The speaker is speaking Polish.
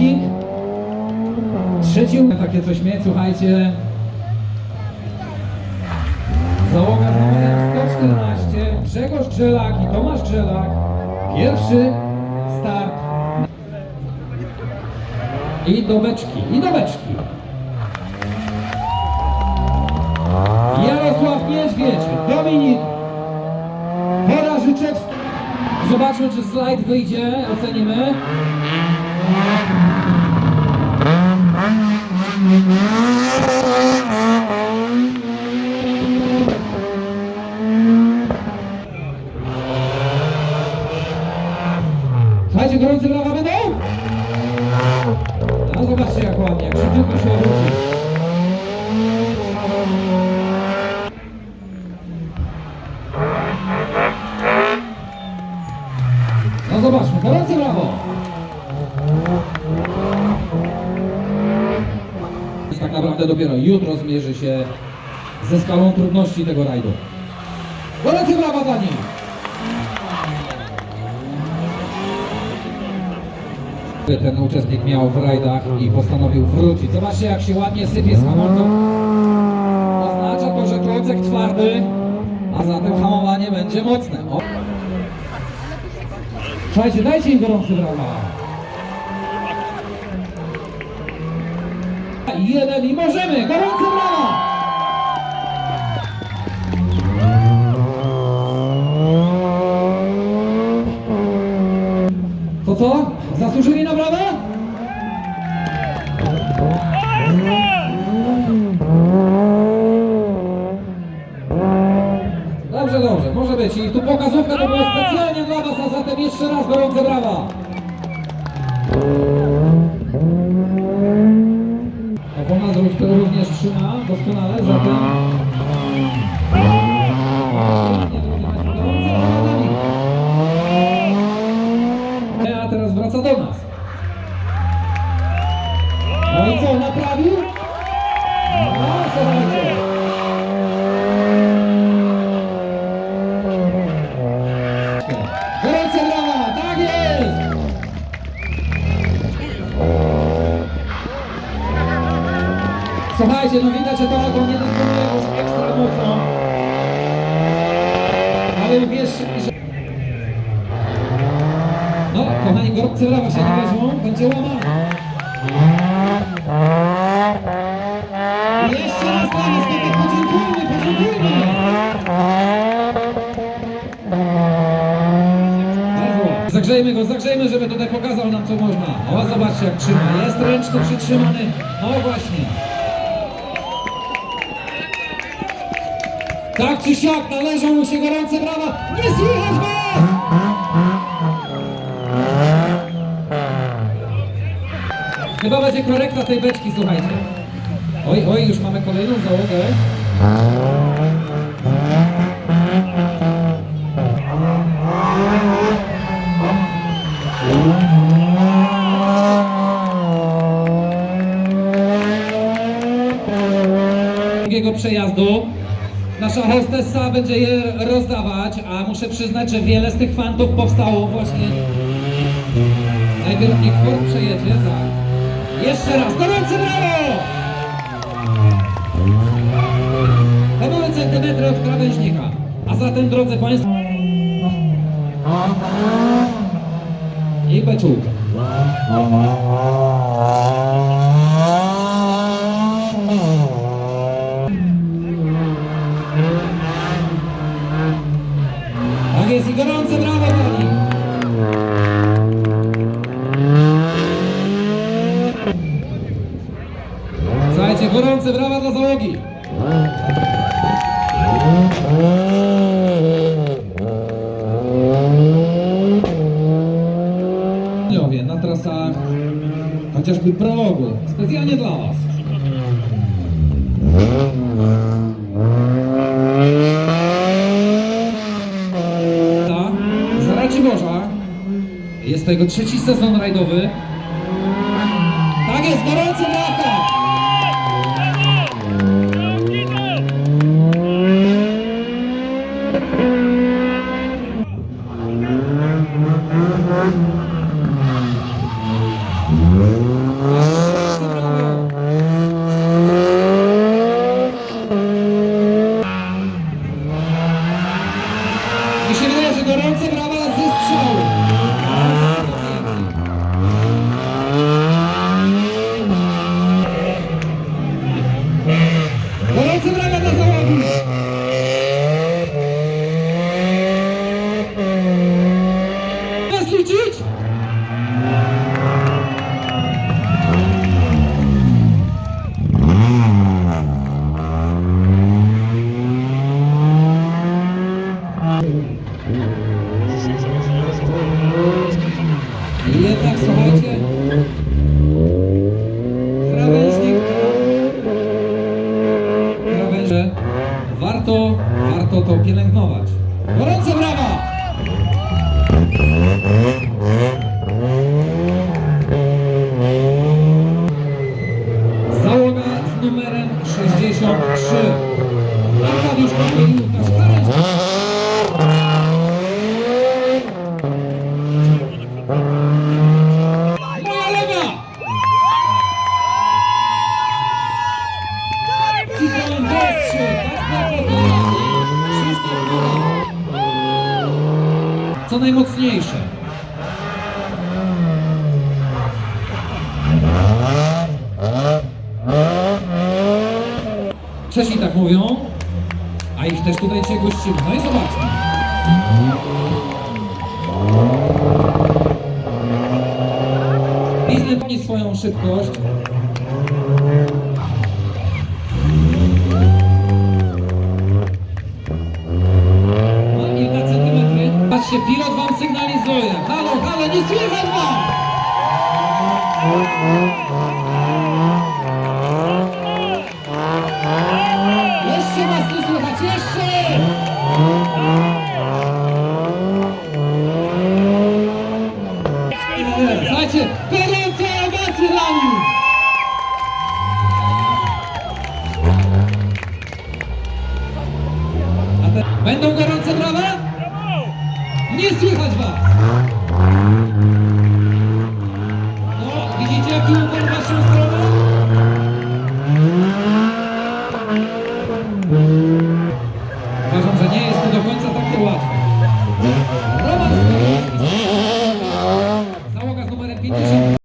wyścig. Trzeci takie coś mieć, słuchajcie. Załoga z numerem 114, Grzegorz Grzelak i Tomasz Grzelak. Pierwszy start. I do beczki, i do beczki. Jarosław Niedźwiedź, Dominik Horażyczewski. Zobaczmy, czy slajd wyjdzie, ocenimy. Słuchajcie, gorące brawa będą? No zobaczcie jak ładnie, jak szybciutko się obróci. No zobaczmy, gorące brawo! Tak naprawdę dopiero jutro zmierzy się ze skalą trudności tego rajdu. Gorące brawa dla nich! Ten uczestnik miał w rajdach i postanowił wrócić. Zobaczcie jak się ładnie sypie z hamulcą. Oznacza to, że klocek twardy, a zatem hamowanie będzie mocne. O. Słuchajcie, dajcie im gorący brawa. Jeden i możemy! Gorące brawa! No co, naprawił? No, słuchajcie. Gorące brawa, tak jest! Słuchajcie, no widać, że to auto nie dysponuje już ekstra mocą. Ale wiesz, że... No, kochani, gorące brawa się należą, będzie łamane. Żeby tutaj pokazał nam co można. O, zobaczcie jak trzyma, jest ręczny przytrzymany. No właśnie. Tak czy siak, należą mu się gorące brawa. Nie słychać was! Chyba będzie korekta tej beczki, słuchajcie. Oj, oj, już mamy kolejną załogę. Drugiego przejazdu. Nasza hostessa będzie je rozdawać, a muszę przyznać, że wiele z tych fantów powstało właśnie Najpierw niech Ford przejedzie, tak. Jeszcze raz, gorące brawo! To były centymetry od krawężnika. A zatem, drodzy Państwo... I beczułka. Gorące brawa dla załogi. Na trasach chociażby prologu, specjalnie dla Was. Z Raciborza. Jest to jego trzeci sezon rajdowy. Tak jest, gorący brawa! 63. Arkadiusz Kopyl i Łukasz Kareński. Moja lewa! Citroen DS3, Kacper i Krzysztof Góra. Co najmocniejsze. Czesi tak mówią, a ich też tutaj cię gościmy. No i zobaczmy. Disney poni swoją szybkość. No kilka centymetry. Patrzcie, pilot wam sygnalizuje. Halo, halo, nie słychać was! Będą gorące brawa? Nie słychać was! No, widzicie jaki ukłon waszą stronę?